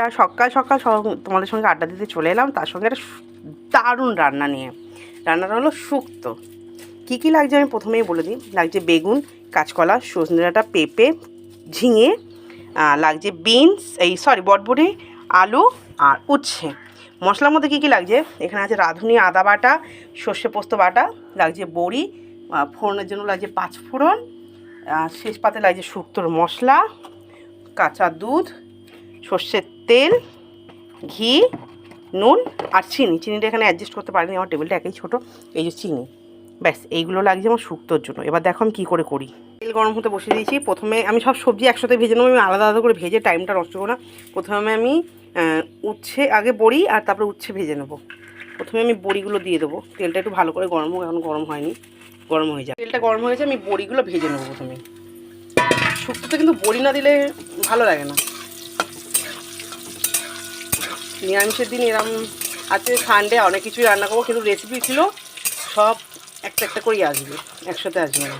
বন্ধুরা সকাল সকাল তোমাদের সঙ্গে আড্ডা দিতে চলে এলাম। তার সঙ্গে একটা দারুণ রান্না নিয়ে। রান্নাটা হলো শুক্তো। কী কী লাগছে আমি প্রথমেই বলে দিই। লাগছে বেগুন, কাঁচকলা সজনে ডাঁটা, পেঁপে, ঝিঙে লাগছে বিনস, এই সরি বটবটি আলু আর উচ্ছে। মশলার মধ্যে কী কী লাগছে? এখানে আছে রাঁধুনি আদা বাটা, সর্ষে পোস্ত বাটা, লাগছে বড়ি ফোড়নের জন্য লাগছে পাঁচ ফোড়ন শেষ পাতে লাগছে শুক্তোর মশলা, কাঁচা দুধ সর্ষের তেল, ঘি, নুন আর চিনি। চিনিটা এখানে অ্যাডজাস্ট করতে পারিনি, আমার টেবিলটা একই ছোটো। এই যে চিনি, ব্যাস, এইগুলো লাগছে আমার শুক্তোর জন্য। এবার দেখো আমি কী করে করি। তেল গরম হতে বসিয়ে দিয়েছি। প্রথমে আমি সব সবজি একসাথে ভেজে নেব। আমি আলাদা আলাদা করে ভেজে টাইমটা নষ্ট করব না। প্রথমে আমি উচ্ছে আগে বড়ি আর তারপরে উচ্ছে ভেজে নেব। প্রথমে আমি বড়িগুলো দিয়ে দেবো। তেলটা একটু ভালো করে গরম হোক, এখন গরম হয়নি। গরম হয়ে যায় তেলটা গরম হয়ে গেছে, আমি বড়িগুলো ভেজে নেব প্রথমে। শুক্তোতে কিন্তু বড়ি না দিলে ভালো লাগে না। নিরামিষের দিন এরম আজকে সানডে অনেক কিছুই রান্না করব, কিন্তু রেসিপি ছিল সব একটা একটা করেই আসবে, একসাথে আসবে না।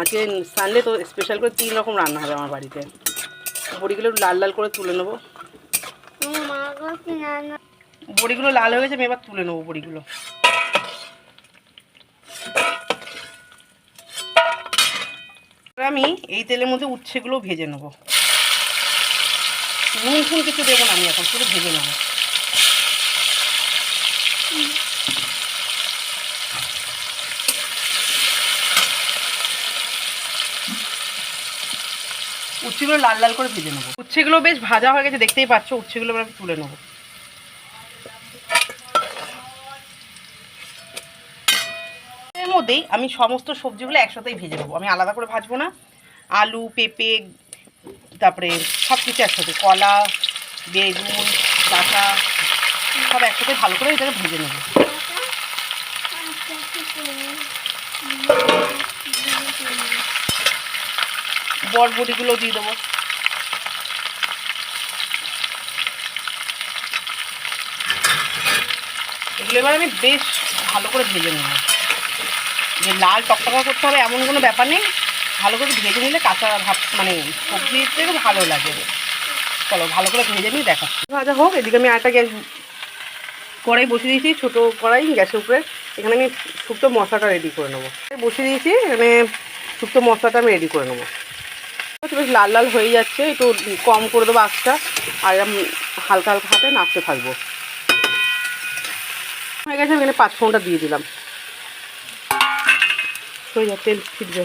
আজকে সানডে তো স্পেশাল করে তিন রকম রান্না হবে আমার বাড়িতে। বড়িগুলো লাল লাল করে তুলে নেব। বড়িগুলো লাল হয়ে গেছে, আমি এবার তুলে নেব বড়িগুলো। আমি এই তেলের মধ্যে উচ্ছেগুলো ভেজে নেব। নুন ফুন কিছু দেবো না আমি এখন, শুধু ভেজে নেব। উচ্ছেগুলো লাল লাল করে ভেজে নেব। উচ্ছেগুলো বেশ ভাজা হয়ে গেছে, দেখতেই পাচ্ছ, উচ্ছেগুলো আমি তুলে নেব। এর মধ্যেই আমি সমস্ত সবজিগুলো একসাথেই ভেজে নেব। আমি আলাদা করে ভাজবো না। আলু, পেঁপে তারপরে সব কিছু একসাথে, কলা, বেগুন, ডাটা, সব একসাথে ভালো করে এটাকে ভেজে নেব। বরবটিগুলো দিয়ে দেবো। এগুলো এবার আমি বেশ ভালো করে ভেজে নেব। যে লাল টকটকা করতে হবে এমন কোনো ব্যাপার নেই। ভালো করে ভেজে নিলে কাঁচা ভাত মানে সবজিতে ভালো লাগে। চলো, ভালো করে ভেজে নিয়ে দেখাচ্ছি। ভাজা হোক, এদিকে আমি আটা গ্যাস কড়াই বসিয়ে দিয়েছি, ছোটো কড়াই গ্যাসের উপরে। এখানে আমি শুক্তো মশলাটা রেডি করে নেব। বসিয়ে দিয়েছি, এখানে শুক্তো মশলাটা আমি রেডি করে নেব। বেশ লাল লাল হয়ে যাচ্ছে, একটু কম করে দেবো আঁচটা, আর হালকা হালকা হাতে নাচতে থাকব। হয়ে গেছে, আমি এখানে পাঁচ ফোনটা দিয়ে দিলাম। হয়ে যা তেল ছিটবে।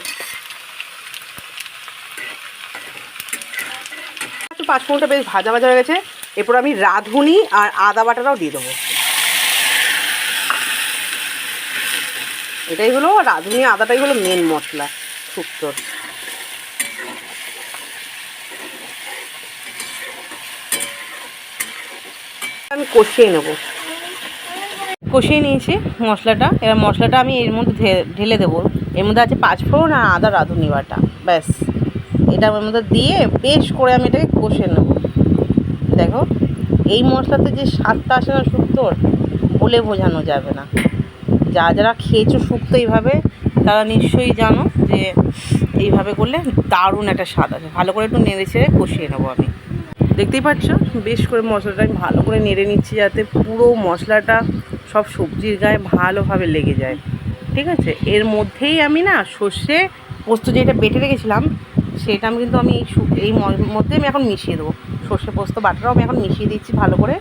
একটু পাঁচ ফোনটা বেশ ভাজা ভাজা হয়ে গেছে। এরপর আমি রাঁধুনি আর আদা বাটাটাও দিয়ে দেবো। এটাই হলো রাঁধুনি আদাটাই হলো মেন মশলা, শুক্তোর। আমি কষিয়ে নেব। কষিয়ে নিয়েছি মশলাটা। এবার মশলাটা আমি এর মধ্যে ঢেলে দেবো। এর মধ্যে আছে পাঁচ ফোড়ন আর আদা রাঁধুনি বাটা। ব্যাস। এটা ওর মধ্যে দিয়ে বেশ করে আমি এটাকে কষে নেব। দেখো, এই মশলাতে যে স্বাদটা আসে না শুক্তোর বলে বোঝানো যাবে না। যা যারা খেয়েছো শুক্তো এইভাবে, তারা নিশ্চয়ই জানো যে এইভাবে করলে দারুণ একটা স্বাদ আছে ভালো করে একটু নেড়ে ছেড়ে কষিয়ে নেব আমি। দেখতেই পাচ্ছ? বেশ করে মশলাটা আমি ভালো করে নেড়ে নিচ্ছি যাতে পুরো মশলাটা সব সবজির গায়ে ভালোভাবে লেগে যায়। ঠিক আছে? এর মধ্যেই আমি না সর্ষে পোস্ত যেটা বেটে রেখেছিলাম সেটা আমি কিন্তু আমি এই মধ্যে আমি এখন মিশিয়ে দেবো। সর্ষে পোস্ত বাটাটাও আমি এখন মিশিয়ে দিচ্ছি ভালো করে।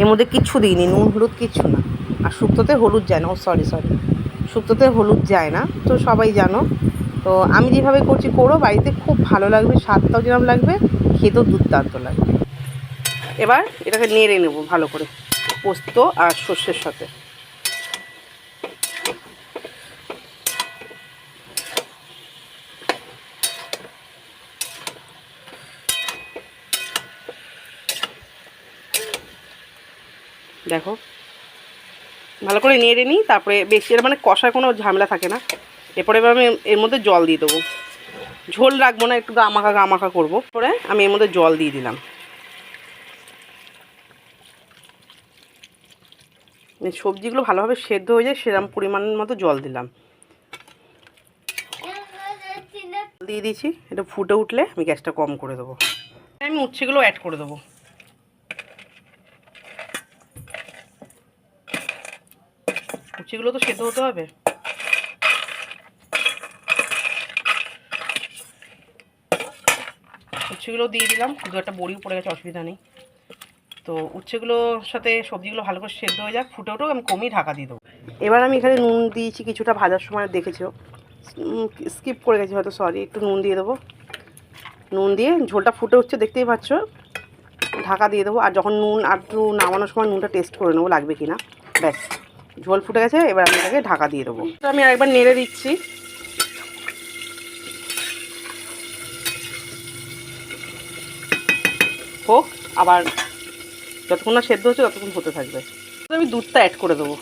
এর মধ্যে কিচ্ছু দিইনি, নুন, হলুদ কিচ্ছু না। আর শুক্তোতে হলুদ যায় না, ও সরি সরি শুক্তোতে হলুদ যায় না, তো সবাই জানো। তো আমি যেভাবে করছি, করো, বাড়িতে খুব ভালো লাগবে, স্বাদটাও যেরকম লাগবে, খেতেও দুর্দান্ত লাগবে। এবার এটাকে নেড়ে নেব ভালো করে, পোস্ত আর সর্ষের সাথে। দেখো। ভালো করে নেড়ে নিই, তারপরে বেশি মানে কষার কোনো ঝামেলা থাকে না। এরপরে এবার আমি এর মধ্যে জল দিয়ে দেবো। ঝোল রাখব না, একটু গামাখা গামাখা করব। পরে আমি এর মধ্যে জল দিয়ে দিলাম। সবজিগুলো ভালোভাবে সেদ্ধ হয়ে যায় সেরকম পরিমাণ মতো জল দিলাম। দিয়ে দিয়েছি, এটা ফুটে উঠলে আমি গ্যাসটা কম করে দেবো। আমি উচ্ছেগুলো অ্যাড করে দেবো। উচ্ছেগুলো তো সেদ্ধ হতে হবে। উচ্ছেগুলো দিয়ে দিলাম দু একটা বড়িও পড়ে গেছে, অসুবিধা নেই। তো উচ্ছেগুলোর সাথে সবজিগুলো ভালো করে সেদ্ধ হয়ে যাক, ফুটে উঠুক, আমি কমিয়ে ঢাকা দিয়ে দেবো। এবার আমি এখানে নুন দিয়েছি, কিছুটা ভাজার সময় দেখেছ। স্কিপ করে গেছি হয়তো, সরি, একটু নুন দিয়ে দেবো। নুন দিয়ে ঝোলটা ফুটে উঠছে, দেখতেই পাচ্ছ। ঢাকা দিয়ে দেবো, আর যখন নুন, আর নামানোর সময় নুনটা টেস্ট করে নেব, লাগবে কি না ব্যাস। ঝোল ফুটে গেছে, এবার আমি এটাকে ঢাকা দিয়ে দেবো। আমি আরেকবার নেড়ে দিচ্ছি। হোক, আবার যতক্ষণ না সেদ্ধ হচ্ছে ততক্ষণ হতে থাকবে। আমি দুধটা অ্যাড করে দেবো।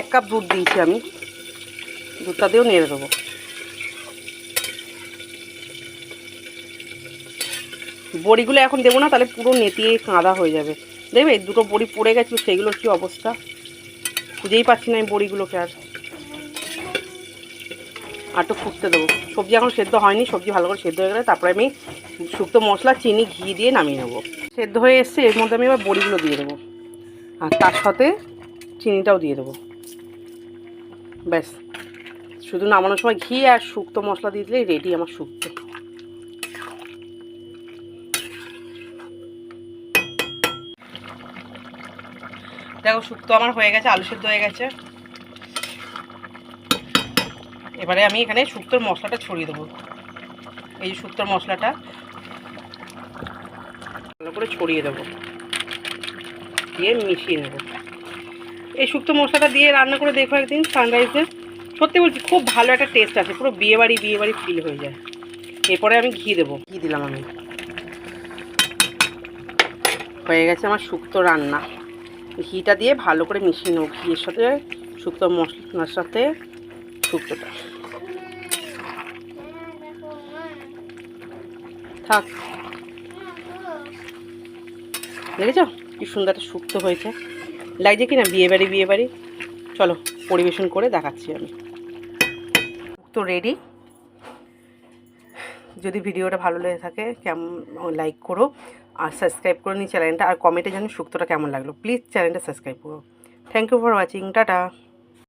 এক কাপ দুধ দিয়েছি আমি। দুধটা দিয়েও নেড়ে দেবো। বড়িগুলো এখন দেবো না, তাহলে পুরো নেতিয়ে কাঁদা হয়ে যাবে। দেখবে দুটো বড়ি পড়ে গেছিল সেইগুলোর কি অবস্থা? খুঁজেই পাচ্ছি না আমি বড়িগুলোকে আর। আর একটু ফুটতে দেবো। সবজি এখন সেদ্ধ হয়নি, সবজি ভালো করে সেদ্ধ হয়ে গেলে তারপরে আমি শুক্তো মশলা, চিনি, ঘি দিয়ে নামিয়ে নেব। সেদ্ধ হয়ে এসছে, এর মধ্যে আমি এবার বড়িগুলো দিয়ে দেবো। আর তার সাথে চিনিটাও দিয়ে দেবো। ব্যাস। শুধু নামানোর সময় ঘি আর শুক্তো মশলা দিয়ে দিলেই রেডি আমার শুক্তো। দেখো শুক্তো আমার হয়ে গেছে, আলু সেদ্ধ হয়ে গেছে। এবারে আমি এখানে শুক্তোর মশলাটা ছড়িয়ে দেবো। এই যে শুক্তোর মশলাটা ভালো করে ছড়িয়ে দেবো। দিয়ে মিশিয়ে নেব। এই শুক্তো মশলাটা দিয়ে রান্না করে দেখো একদিন সানরাইজে সত্যি বলছি, খুব ভালো একটা টেস্ট আছে, পুরো বিয়েবাড়ি বিয়েবাড়ি ফিল হয়ে যায়। এরপরে আমি ঘি দেবো। ঘি দিলাম আমি। হয়ে গেছে আমার শুক্তো রান্না। ঘিটা দিয়ে ভালো করে মিশিয়ে নেব। ঘিয়ের সাথে শুক্তো মশলার সাথে শুক্তোটা। থাক। দেখেছ? কি সুন্দর একটা শুক্তো হয়েছে। লাগছে কি না বিয়ে বাড়ি বিয়ে বাড়ি চলো, পরিবেশন করে দেখাচ্ছি আমি। তো রেডি যদি ভিডিওটা ভালো লেগে থাকে, কেমন, লাইক করো। আর সাবস্ক্রাইব করে নিই চ্যানেলটা আর কমেন্টে জানি সুক্তটা কেমন লাগল। প্লিজ চ্যানেলটা সাবস্ক্রাইব করো। Thank you for watching tata.